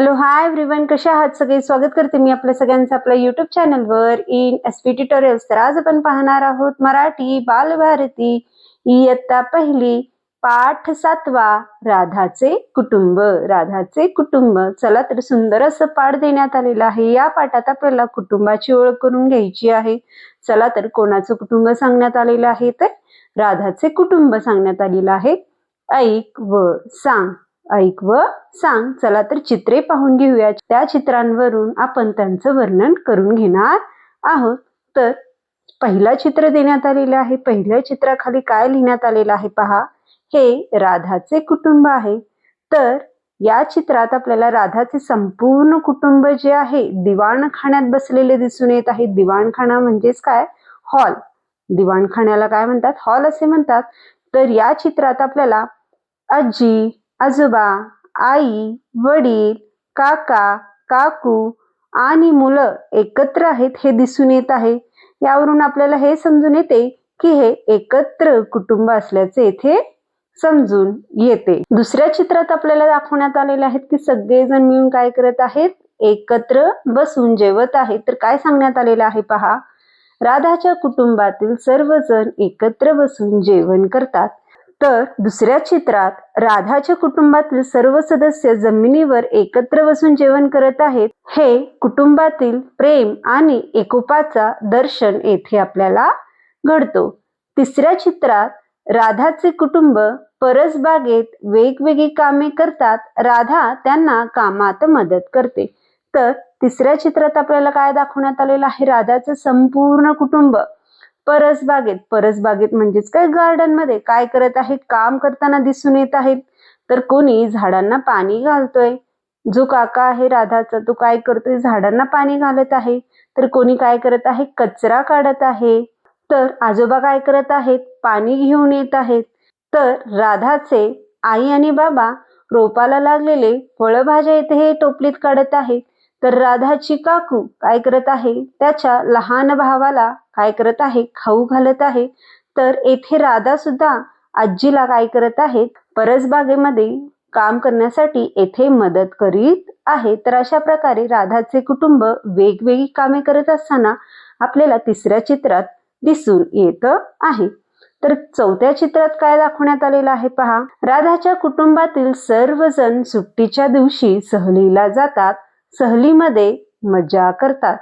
Hello hi everyone कशा आहात सगळे? स्वागत करते मी आपल्या सगळ्यांचं आपल्या युट्यूब चॅनलवर इन एस पी ट्युटोरियल्स तर आज आपण पाहणार आहोत मराठी बालभारती. इयत्ता पहिली पाठ सातवा राधाचे कुटुंब. राधाचे कुटुंब. चला तर सुंदर असं पाठ देण्यात आलेलं आहे. या पाठात आपल्याला कुटुंबाची ओळख करून घ्यायची आहे. चला तर कोणाचं कुटुंब सांगण्यात आलेलं आहे तर राधाचे कुटुंब सांगण्यात आलेलं आहे. ऐक व सांग. ऐक व सांग. चला तर चित्रे पाहून घेऊया. त्या चित्रांवरून आपण त्यांचं वर्णन करून घेणार आहोत. तर पहिला चित्र देण्यात आलेलं आहे. पहिल्या चित्राखाली काय लिहिण्यात आलेलं आहे पहा. हे राधाचे कुटुंब आहे. तर या चित्रात आपल्याला राधाचे संपूर्ण कुटुंब जे आहे दिवाणखान्यात बसलेले दिसून येत आहे. दिवाणखाना म्हणजेच काय? हॉल. दिवाणखान्याला काय म्हणतात? हॉल असे म्हणतात. तर या चित्रात आपल्याला आजी आजोबा आई वडील काका काकू आणि मुलं एकत्र आहेत हे दिसून येत आहे. यावरून आपल्याला हे समजून येते की हे एकत्र कुटुंब असल्याचे येथे समजून येते. दुसऱ्या चित्रात आपल्याला दाखवण्यात आलेले आहेत की सगळेजण मिळून काय करत आहेत? एकत्र बसून जेवत आहेत. तर काय सांगण्यात आलेलं आहे पहा. राधाच्या कुटुंबातील सर्वजण एकत्र बसून जेवण करतात. तर दुसऱ्या चित्रात राधाच्या कुटुंबातील सर्व सदस्य जमिनीवर एकत्र बसून जेवण करत आहेत हे कुटुंबातील प्रेम आणि एकोपाचा दर्शन येथे आपल्याला घडतो. तिसऱ्या चित्रात राधाचे कुटुंब परसबागेत वेगवेगळी कामे करतात राधा त्यांना कामात मदत करते. तर तिसऱ्या चित्रात आपल्याला काय दाखवण्यात आलेलं आहे? राधाचं संपूर्ण कुटुंब परसबागेत परसबागेत म्हणजेच काय? गार्डनमध्ये. काय करत आहेत? काम करताना दिसून येत आहेत. तर कोणी झाडांना पाणी घालतोय. जो काका आहे राधाचा तो काय करतोय? झाडांना पाणी घालत आहे. तर कोणी काय करत आहे? कचरा काढत आहे. तर आजोबा काय करत आहेत? पाणी घेऊन येत आहेत. तर राधाचे आई आणि बाबा रोपाला लागलेले फळभाज्या इथे हे टोपलीत काढत आहेत. तर राधाची काकू काय करत आहे? त्याच्या लहान भावाला काय करत आहे? खाऊ घालत आहे. तर येथे राधा सुद्धा आजीला काय करत आहेत परसबागेमध्ये काम करण्यासाठी येथे मदत करीत आहे. तर अशा प्रकारे राधाचे कुटुंब वेगवेगळी कामे करत असताना आपल्याला तिसऱ्या चित्रात दिसून येत आहे. तर चौथ्या चित्रात काय दाखवण्यात आलेलं आहे पहा. राधाच्या कुटुंबातील सर्वजण सुट्टीच्या दिवशी सहलीला जातात. सहलीमध्ये मजा करतात.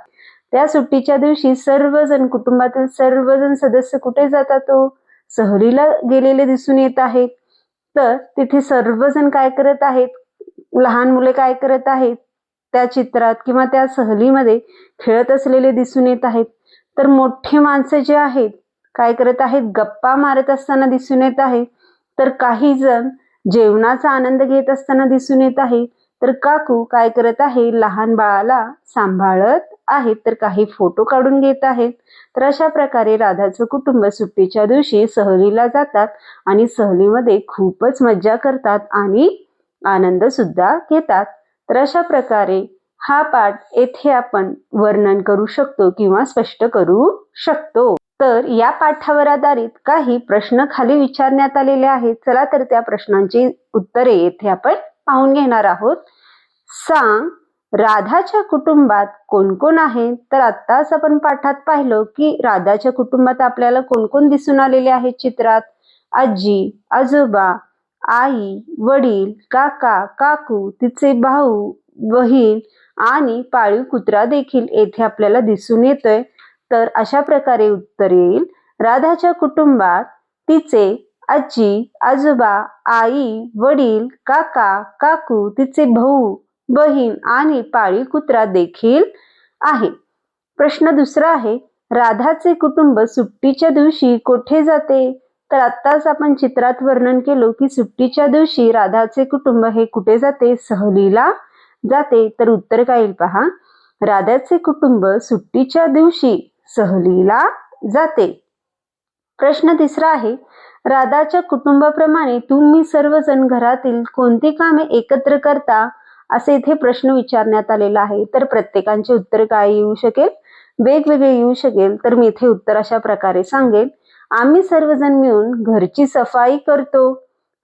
त्या सुट्टीच्या दिवशी सर्वजण कुटुंबातील सर्वजण सदस्य कुठे जातात तो सहलीला गेलेले दिसून येत आहेत तर तिथे सर्वजण काय करत आहेत? लहान मुले काय करत आहेत? त्या चित्रात किंवा त्या सहलीमध्ये खेळत असलेले दिसून येत आहेत. तर मोठी माणसं जे आहेत काय करत आहेत? गप्पा मारत असताना दिसून येत आहे. तर काही जण जेवणाचा आनंद घेत असताना दिसून येत आहे. तर काकू काय करत आहे? लहान बाळाला सांभाळत आहेत तर काही फोटो काढून घेत आहेत. तर अशा प्रकारे राधाचं कुटुंब सुट्टीच्या दिवशी सहलीला जातात आणि सहलीमध्ये खूपच मज्जा करतात आणि आनंद सुद्धा घेतात. तर अशा प्रकारे हा पाठ येथे आपण वर्णन करू शकतो किंवा स्पष्ट करू शकतो. तर या पाठावर आधारित काही प्रश्न खाली विचारण्यात आलेले आहेत. चला तर त्या प्रश्नांची उत्तरे येथे आपण पाहून घेणार आहोत. सांग राधाच्या कुटुंबात कोण कोण आहे? तर आत्ताच आपण पाठात पाहिलं की राधाच्या कुटुंबात आपल्याला कोण कोण दिसून आलेले आहेत चित्रात? आजी आजोबा आई वडील काका काकू तिचे भाऊ बहीण आणि पाळीव कुत्रा देखील येथे आपल्याला दिसून येतोय. तर अशा प्रकारे उत्तर येईल. राधाच्या कुटुंबात तिचे आजी आजोबा आई वडील काका काकू तिचे भाऊ बहीण आणि पाळीव कुत्रा देखील आहे प्रश्न दुसरा आहे राधाचे कुटुंब सुट्टीच्या दिवशी कोठे जाते? तर आत्ताच आपण चित्रात वर्णन केलो की सुट्टीच्या दिवशी राधाचे कुटुंब हे कुठे जाते? सहलीला जाते. तर उत्तर काय येईल पहा राधाचे कुटुंब सुट्टीच्या दिवशी सहलीला जाते. प्रश्न तिसरा आहे राधाच्या कुटुंबाप्रमाणे तुम्ही सर्वजण घरातील कोणती कामे एकत्र करता असे इथे प्रश्न विचारण्यात आलेला आहे. तर प्रत्येकांचे उत्तर काय येऊ शकेल? वेगवेगळे येऊ शकेल. तर मी इथे उत्तर अशा प्रकारे सांगेल. आम्ही सर्वजण मिळून घरची सफाई करतो.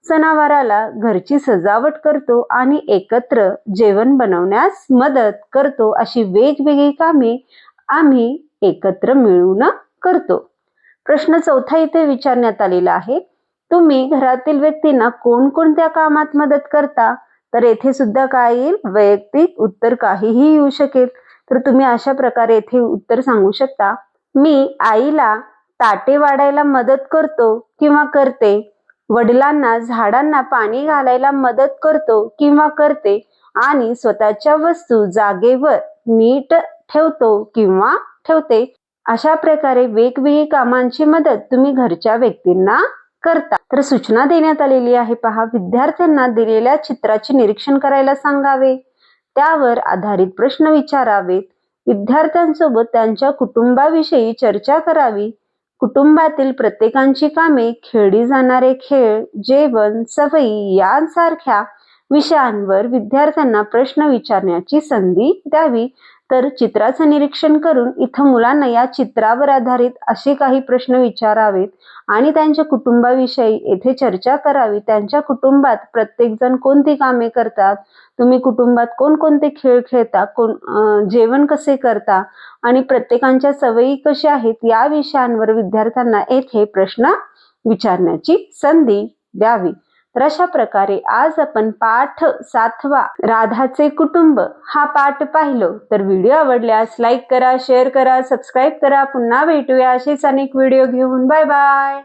सणावाराला घरची सजावट करतो आणि एकत्र जेवण बनवण्यास मदत करतो. अशी वेगवेगळी कामे आम्ही एकत्र मिळून करतो. प्रश्न चौथा इथे विचारण्यात आलेला आहे. तुम्ही घरातील व्यक्तींना कोणकोणत्या कामात मदत करता? तर येथे सुद्धा काय येईल? वैयक्तिक उत्तर काहीही येऊ शकेल. तर तुम्ही अशा प्रकारे येथे उत्तर सांगू शकता. मी आईला ताटे वाढायला मदत करतो किंवा करते. वडिलांना झाडांना पाणी घालायला मदत करतो किंवा करते. आणि स्वतःच्या वस्तू जागेवर नीट ठेवतो किंवा ठेवते. अशा प्रकारे वेगवेगळी कामांची मदत तुम्ही घरच्या व्यक्तींना करता. तर सूचना देण्यात आलेली आहे पहा. विद्यार्थ्यांना दिलेल्या चित्राचे निरीक्षण करायला सांगावे. त्यावर आधारित प्रश्न विचारावेत. विद्यार्थ्यांसोबत त्यांच्या कुटुंबाविषयी चर्चा करावी. कुटुंबातील प्रत्येकांची कामे खेळली जाणारे खेळ जेवण सवयी यांसारख्या विषयांवर विद्यार्थ्यांना प्रश्न विचारण्याची संधी द्यावी. तर चित्राचं निरीक्षण करून इथं मुलांना या चित्रावर आधारित असे काही प्रश्न विचारावेत आणि त्यांच्या कुटुंबाविषयी येथे चर्चा करावी. त्यांच्या कुटुंबात प्रत्येकजण कोणती कामे करतात? तुम्ही कुटुंबात कोणकोणते खेळ खेळता? कोण जेवण कसे करता? आणि प्रत्येकांच्या सवयी कशा आहेत? या विषयांवर विद्यार्थ्यांना येथे प्रश्न विचारण्याची संधी द्यावी. तर अशा प्रकारे आज आपण पाठ सातवा राधाचे कुटुंब हा पाठ पाहिलो. तर व्हिडिओ आवडल्यास लाईक करा शेअर करा सबस्क्राईब करा. पुन्हा भेटूया. असेच अनेक व्हिडिओ घेऊन. Bye bye